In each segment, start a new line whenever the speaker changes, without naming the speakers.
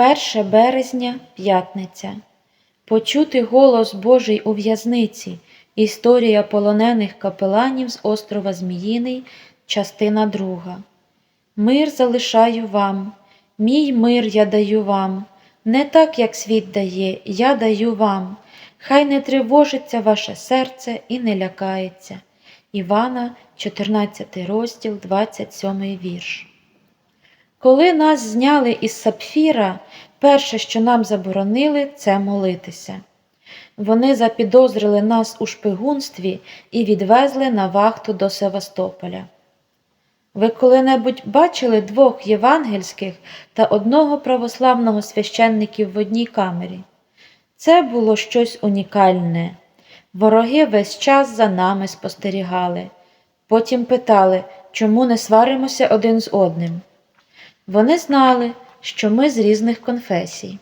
1 березня, п'ятниця. Почути голос Божий у в'язниці. Історія полонених капеланів з острова Зміїний, частина 2. Мир залишаю вам, мій мир я даю вам, не так, як світ дає, я даю вам. Хай не тривожиться ваше серце і не лякається. Івана, 14 розділ, 27 вірш. Коли нас зняли із сапфіра, перше, що нам заборонили, це молитися. Вони запідозрили нас у шпигунстві і відвезли на вахту до Севастополя. Ви коли-небудь бачили двох євангельських та одного православного священників в одній камері? Це було щось унікальне. Вороги весь час за нами спостерігали. Потім питали, чому не сваримося один з одним. Вони знали, що ми з різних конфесій.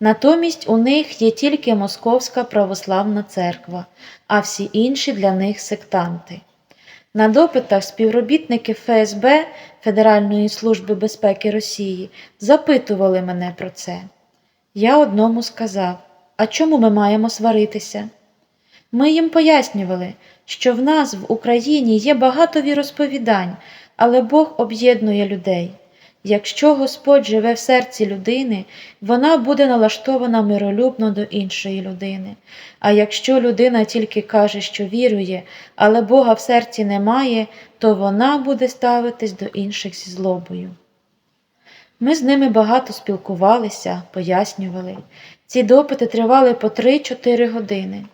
Натомість у них є тільки Московська православна церква, а всі інші для них сектанти. На допитах співробітники ФСБ Федеральної служби безпеки Росії запитували мене про це. Я одному сказав: А чому ми маємо сваритися? Ми їм пояснювали, що в нас в Україні є багато віросповідань, але Бог об'єднує людей. Якщо Господь живе в серці людини, вона буде налаштована миролюбно до іншої людини. А якщо людина тільки каже, що вірує, але Бога в серці немає, то вона буде ставитись до інших зі злобою. Ми з ними багато спілкувалися, пояснювали. Ці допити тривали по 3-4 години.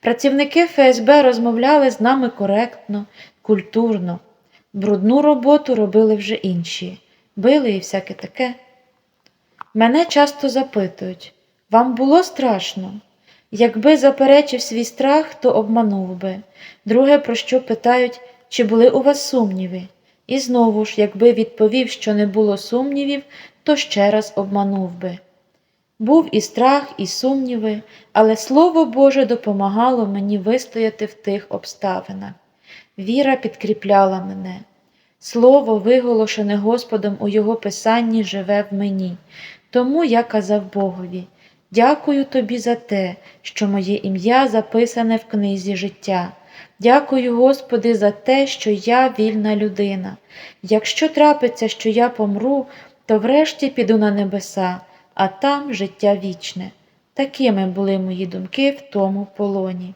Працівники ФСБ розмовляли з нами коректно, культурно. Брудну роботу робили вже інші били і всяке таке. Мене часто запитують вам було страшно? Якби заперечив свій страх, то обманув би. Друге, про що питають, чи були у вас сумніви? І знову ж, якби відповів, що не було сумнівів, то ще раз обманув би. Був і страх, і сумніви, але Слово Боже допомагало мені вистояти в тих обставинах. Віра підкріпляла мене. Слово, виголошене Господом у Його Писанні, живе в мені. Тому я казав Богові: Дякую тобі за те, що моє ім'я записане в книзі життя. Дякую, Господи, за те, що я вільна людина. Якщо трапиться, що я помру, то врешті піду на небеса, а там життя вічне. Такими були мої думки в тому полоні.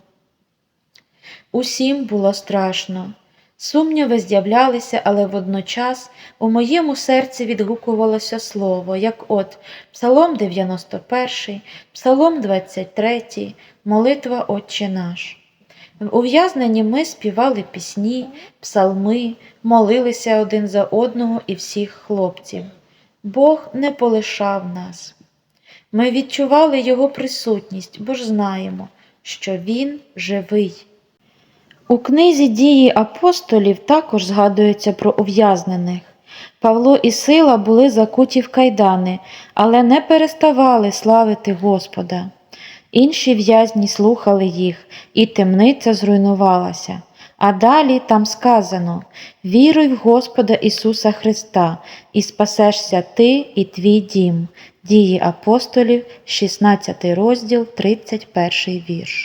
Усім було страшно. Сумніви з'являлися, але водночас у моєму серці відгукувалося слово, як от Псалом 91, Псалом 23, Молитва Отче наш. В ув'язненні ми співали пісні, псалми, молилися один за одного і всіх хлопців. Бог не полишав нас. Ми відчували Його присутність, бо ж знаємо, що Він живий. У книзі дії апостолів також згадується про ув'язнених. Павло і Сила були закуті в кайдани, але не переставали славити Господа. Інші в'язні слухали їх, і темниця зруйнувалася. А далі там сказано Віруй в Господа Ісуса Христа, і спасешся ти і твій дім. Дії апостолів, 16 розділ, 31 вірш.